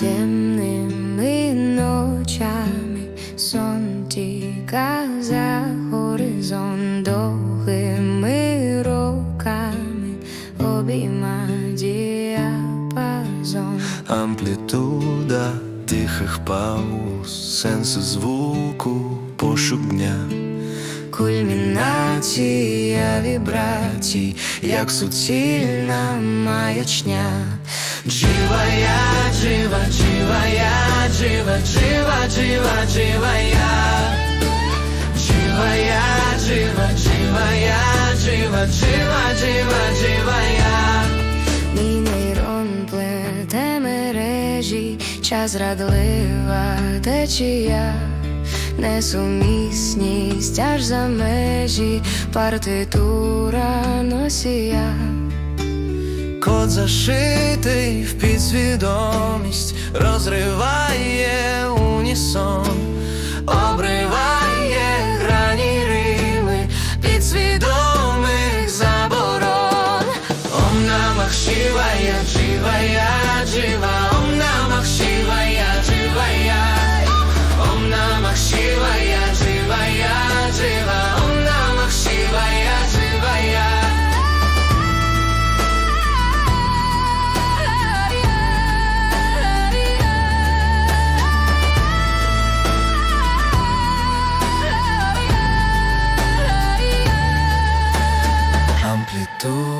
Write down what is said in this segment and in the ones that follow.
темними ночами сон тіка за горизонт довгими роками обійма діапазон. Амплітуда тихих пауз, сенси звуку, пошук дня, Кульмінація вібрацій, як суцільна маячня. Живая, живая, жива, жива, жива, живая. Живая, жива, живая, жива, жива, жива, живая. Мій нейрон плете мережі, час зрадлива течія, несумісність аж за межі, партитура носія. Код зашитий в підсвідомість, розриває унісон,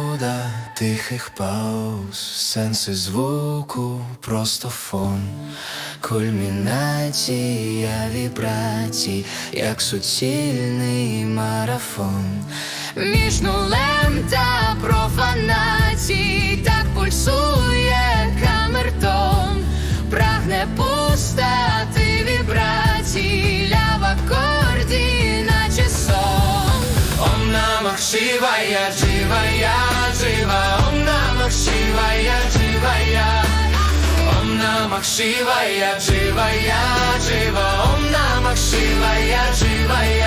Амплітуда тихих пауз, сенси звуку, просто фон, кульмінація вібрацій, як суцільний марафон. Між нулем та профанацій намах шивая, живая, жива, ом намах шивая, живая. Ом намах шивая, живая, жива, ом намах шивая, живая.